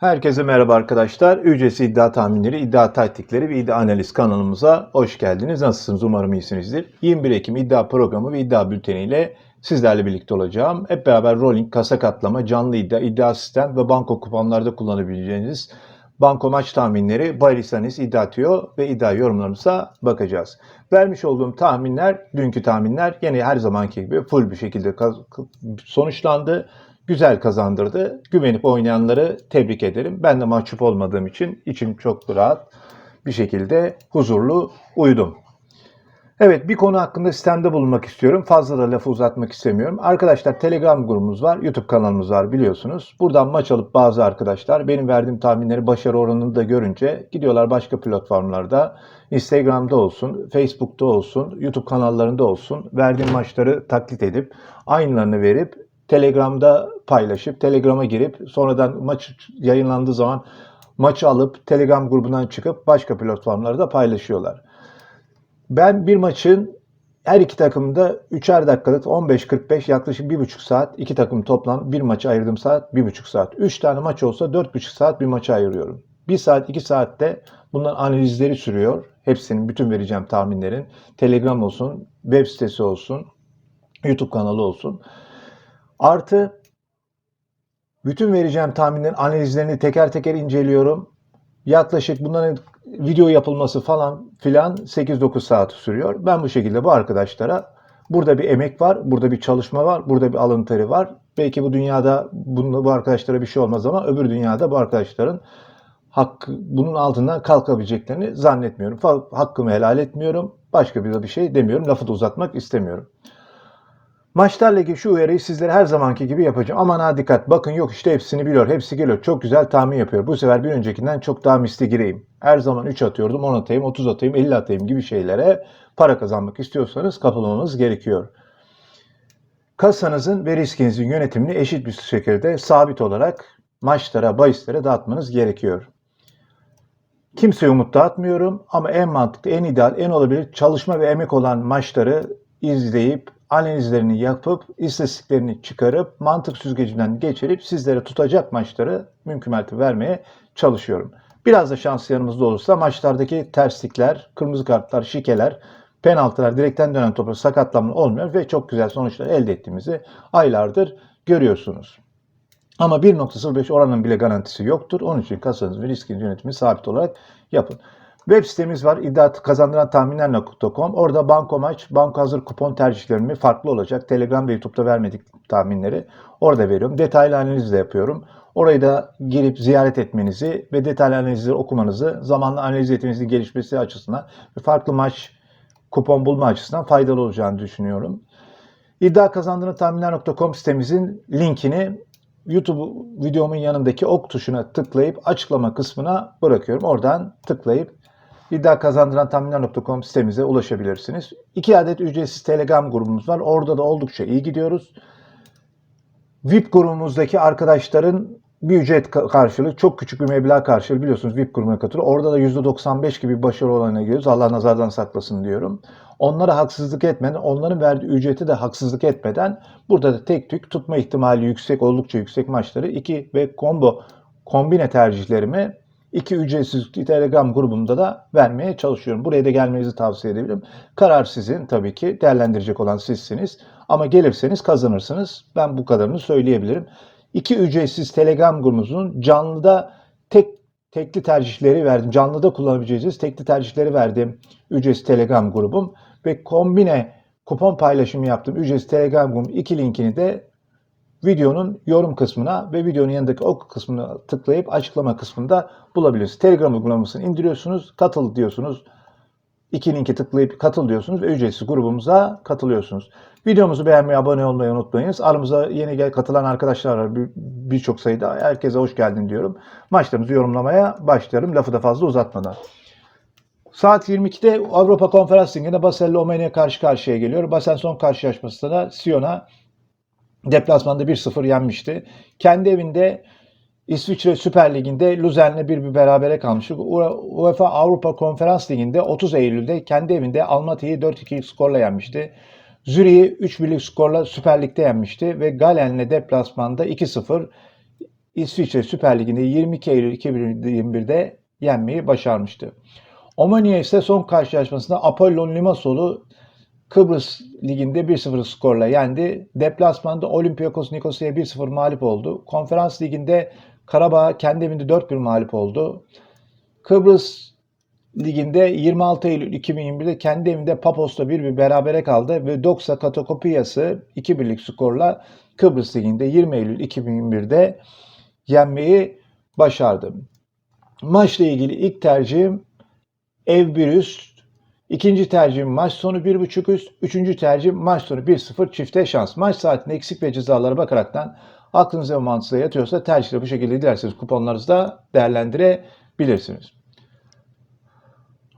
Herkese merhaba arkadaşlar. Ücretsiz iddia tahminleri, iddia taktikleri ve iddia analiz kanalımıza hoş geldiniz. Nasılsınız? Umarım iyisinizdir. 21 Ekim iddia programı ve iddia bülteniyle sizlerle birlikte olacağım. Hep beraber rolling, kasa katlama, canlı iddia, iddia sistem ve banko kuponlarda kullanabileceğiniz banko maç tahminleri, bahis iddia tüyo ve iddia yorumlarımıza bakacağız. Vermiş olduğum tahminler, dünkü tahminler yine her zamanki gibi full bir şekilde sonuçlandı güzel kazandırdı. Güvenip oynayanları tebrik ederim. Ben de mahcup olmadığım için içim çok rahat bir şekilde huzurlu uyudum. Evet bir konu hakkında sistemde bulunmak istiyorum. Fazla da lafı uzatmak istemiyorum. Arkadaşlar Telegram grubumuz var, YouTube kanalımız var biliyorsunuz. Buradan maç alıp bazı arkadaşlar benim verdiğim tahminleri başarı oranını da görünce gidiyorlar başka platformlarda. Instagram'da olsun, Facebook'ta olsun, YouTube kanallarında olsun verdiğim maçları taklit edip aynılarını verip Telegram'da paylaşıp Telegram'a girip sonradan maç yayınlandığı zaman maçı alıp Telegram grubundan çıkıp başka platformlarda paylaşıyorlar. Ben bir maçın her iki takımda üçer dakikalık 15-45 yaklaşık bir buçuk saat iki takım toplam bir maça ayırdığım saat bir buçuk saat. Üç tane maç olsa dört buçuk saat bir maça ayırıyorum. Bir saat iki saatte bunların analizleri sürüyor. Hepsinin bütün vereceğim tahminlerin. Telegram olsun, web sitesi olsun, YouTube kanalı olsun. Artı bütün vereceğim tahminlerin analizlerini teker teker inceliyorum. Yaklaşık bunların video yapılması falan filan 8-9 saat sürüyor. Ben bu şekilde bu arkadaşlara burada bir emek var, burada bir çalışma var, burada bir alın teri var. Belki bu dünyada bunu, bu arkadaşlara bir şey olmaz ama öbür dünyada bu arkadaşların hakkı, bunun altından kalkabileceklerini zannetmiyorum. Hakkımı helal etmiyorum. Başka bir şey demiyorum. Lafı da uzatmak istemiyorum. Maçlarla ilgili şu uyarıyı sizlere her zamanki gibi yapacağım. Aman ha dikkat bakın yok işte hepsini biliyor. Hepsi geliyor. Çok güzel tahmin yapıyor. Bu sefer bir öncekinden çok daha misli gireyim. Her zaman 3 atıyordum 10 atayım 30 atayım 50 atayım gibi şeylere para kazanmak istiyorsanız kapılmanız gerekiyor. Kasanızın ve riskinizin yönetimini eşit bir şekilde sabit olarak maçlara, bahislere dağıtmanız gerekiyor. Kimseye umut dağıtmıyorum ama en mantıklı, en ideal, en olabilir çalışma ve emek olan maçları izleyip analizlerini yapıp istatistiklerini çıkarıp mantık süzgecinden geçirip sizlere tutacak maçları mümkün mertebe vermeye çalışıyorum. Biraz da şans yanımızda olursa maçlardaki terslikler, kırmızı kartlar, şikeler, penaltılar, direkten dönen topa sakatlanma olmuyor ve çok güzel sonuçlar elde ettiğimizi aylardır görüyorsunuz. Ama 1.05 oranın bile garantisi yoktur. Onun için kasanız ve riskin yönetimi sabit olarak yapın. Web sitemiz var iddia kazandıran tahminler.com. Orada banko maç, banko hazır kupon tercihlerimi farklı olacak. Telegram ve YouTube'da vermedik tahminleri orada veriyorum. Detaylı analiz de yapıyorum. Orayı da girip ziyaret etmenizi ve detaylı analizleri okumanızı zamanla analiz yeteneğinizin gelişmesi açısından ve farklı maç kupon bulma açısından faydalı olacağını düşünüyorum. İddia kazandıran tahminler.com sitemizin linkini YouTube videomun yanındaki ok tuşuna tıklayıp açıklama kısmına bırakıyorum. Oradan tıklayıp iddia kazandıran tahminler.com sitemize ulaşabilirsiniz. İki adet ücretsiz Telegram grubumuz var. Orada da oldukça iyi gidiyoruz. VIP grubumuzdaki arkadaşların bir ücret ka- karşılığı, çok küçük bir meblağ karşılığı biliyorsunuz VIP grubuna katılıyor. Orada da %95 gibi başarı oranına giriyoruz. Allah nazardan saklasın diyorum. Onlara haksızlık etmeden, onların verdiği ücreti de haksızlık etmeden burada da tek tük tutma ihtimali yüksek, oldukça yüksek maçları iki ve combo kombine tercihlerimi iki ücretsiz Telegram grubunda da vermeye çalışıyorum. Buraya da gelmenizi tavsiye edebilirim. Karar sizin tabii ki. Değerlendirecek olan sizsiniz. Ama gelirseniz kazanırsınız. Ben bu kadarını söyleyebilirim. İki ücretsiz Telegram grubumuzun canlıda tek tekli tercihleri verdim. Canlıda kullanabileceğiniz tekli tercihleri verdiğim ücretsiz Telegram grubum ve kombine kupon paylaşımı yaptığım ücretsiz Telegram grubum iki linkini de videonun yorum kısmına ve videonun yanındaki ok kısmına tıklayıp açıklama kısmında bulabilirsiniz. Telegram uygulamasını indiriyorsunuz, katıl diyorsunuz. İki linki tıklayıp katıl diyorsunuz ve ücretsiz grubumuza katılıyorsunuz. Videomuzu beğenmeyi, abone olmayı unutmayınız. Aramıza yeni gel katılan arkadaşlar var bir- birçok sayıda. Herkese hoş geldin diyorum. Maçlarımızı yorumlamaya başlarım lafı da fazla uzatmadan. Saat 22'de Avrupa Konferans Ligi'nde Basel Omania karşı karşıya geliyor. Basel son karşılaşmasında da Sion'a deplasmanda 1-0 yenmişti. Kendi evinde İsviçre Süper Ligi'nde Luzern'le bir bir berabere kalmıştı. UEFA Avrupa Konferans Ligi'nde 30 Eylül'de kendi evinde Almaty'yi 4-2 skorla yenmişti. Zürih'i 3-1'lik skorla Süper Lig'de yenmişti ve Galen'le deplasmanda 2-0 İsviçre Süper Ligi'nde 22 Eylül 2021'de yenmeyi başarmıştı. Omonia ise son karşılaşmasında Apollon Limassol'u Kıbrıs Ligi'nde 1-0 skorla yendi. Deplasmanda Olympiakos Nikosa'ya 1-0 mağlup oldu. Konferans Ligi'nde Karabağ kendi evinde 4-1 mağlup oldu. Kıbrıs Ligi'nde 26 Eylül 2021'de kendi evinde bir bir berabere kaldı ve Doxa Katokopiyası 2-1'lik skorla Kıbrıs Ligi'nde 20 Eylül 2021'de yenmeyi başardı. Maçla ilgili ilk tercihim ev bir üst, ikinci tercihim maç sonu 1.5 üst, üçüncü tercihim maç sonu 1-0 çifte şans. Maç saatinde eksik ve cezalara bakaraktan aklınıza ve mantığınıza yatıyorsa tercihleri bu şekilde dilerseniz kuponlarınızda değerlendirebilirsiniz.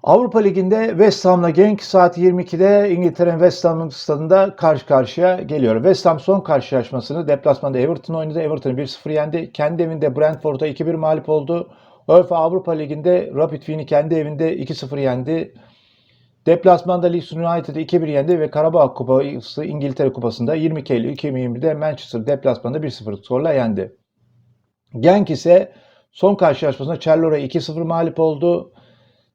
Avrupa Ligi'nde West Ham'la Genk saat 22'de İngiltere'nin West Ham stadında karşı karşıya geliyor. West Ham son karşılaşmasını deplasmanda Everton oynadı. Everton'ı 1-0 yendi. Kendi evinde Brentford'a 2-1 mağlup oldu. UEFA Avrupa Ligi'nde Rapid Wien'i kendi evinde 2-0 yendi. Deplasmanda Leeds United'ı 2-1 yendi ve Karabağ Kupası İngiltere Kupası'nda 22 Eylül 2020'de Manchester deplasmanda 1-0 skorla yendi. Genk ise son karşılaşmasında Charleroi 2-0 mağlup oldu.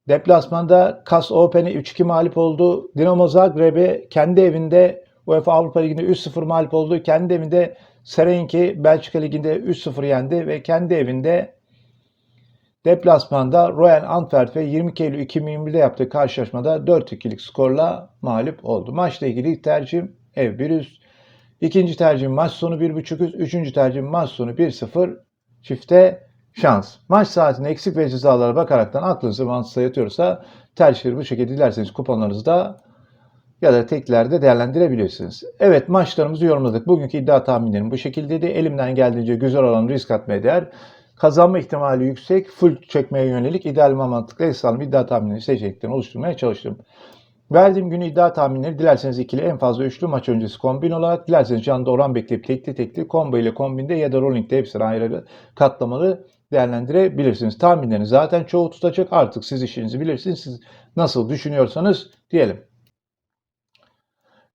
Deplasmanda Kas Open'e 3-2 mağlup oldu. Dinamo Zagreb'e kendi evinde UEFA Avrupa Ligi'nde 3-0 mağlup oldu. Kendi evinde Serenki Belçika Ligi'nde 3-0 yendi ve kendi evinde deplasmanda Royal Antwerp ve 20 Eylül 2021'de yaptığı karşılaşmada 4-2'lik skorla mağlup oldu. Maçla ilgili ilk tercihim ev 1 üst. İkinci tercihim maç sonu 1.5 üst. Üçüncü tercihim maç sonu 1-0 çifte şans. Maç saatine eksik ve cezalara bakaraktan aklınızı mantığa yatıyorsa tercihleri bu şekilde dilerseniz kuponlarınızda ya da teklerde değerlendirebilirsiniz. Evet maçlarımızı yorumladık. Bugünkü iddia tahminlerim bu şekildeydi. Elimden geldiğince güzel olan risk atmaya değer. Kazanma ihtimali yüksek, full çekmeye yönelik ideal mantıklı hesabım iddia tahminleri seçeneklerini oluşturmaya çalıştım. Verdiğim günü iddia tahminleri dilerseniz ikili en fazla üçlü maç öncesi kombin olarak, dilerseniz canlı oran bekleyip tekli tekli combo ile kombinde ya da rollingde hepsini ayrı katlamalı değerlendirebilirsiniz. Tahminlerin zaten çoğu tutacak. Artık siz işinizi bilirsiniz. Siz nasıl düşünüyorsanız diyelim.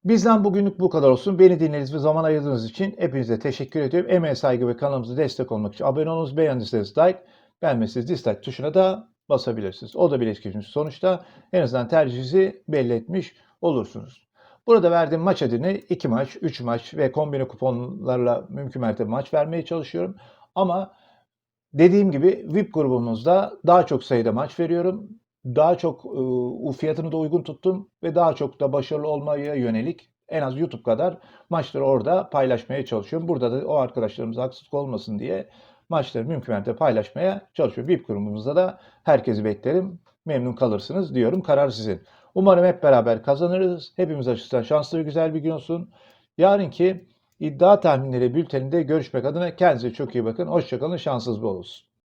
Bizden bugünlük bu kadar olsun. Beni dinlediğiniz ve zaman ayırdığınız için hepinize teşekkür ediyorum. Emeğe saygı ve kanalımıza destek olmak için abone olunuz, beğendiyseniz like, beğenmezseniz dislike tuşuna da basabilirsiniz. O da bir etkileşim. Sonuçta en azından tercihinizi belli etmiş olursunuz. Burada verdiğim maç adını 2 maç, 3 maç ve kombine kuponlarla mümkün mertebe maç vermeye çalışıyorum. Ama dediğim gibi VIP grubumuzda daha çok sayıda maç veriyorum. Daha çok e, fiyatını da uygun tuttum ve daha çok da başarılı olmaya yönelik en az YouTube kadar maçları orada paylaşmaya çalışıyorum. Burada da o arkadaşlarımız haksızlık olmasın diye maçları mümkün mertebe paylaşmaya çalışıyorum. VIP grubumuzda da herkesi beklerim. Memnun kalırsınız diyorum. Karar sizin. Umarım hep beraber kazanırız. Hepimiz açısından şanslı ve güzel bir gün olsun. Yarınki iddia tahminleri bülteninde görüşmek adına kendinize çok iyi bakın. Hoşçakalın. Şanssız bol olsun.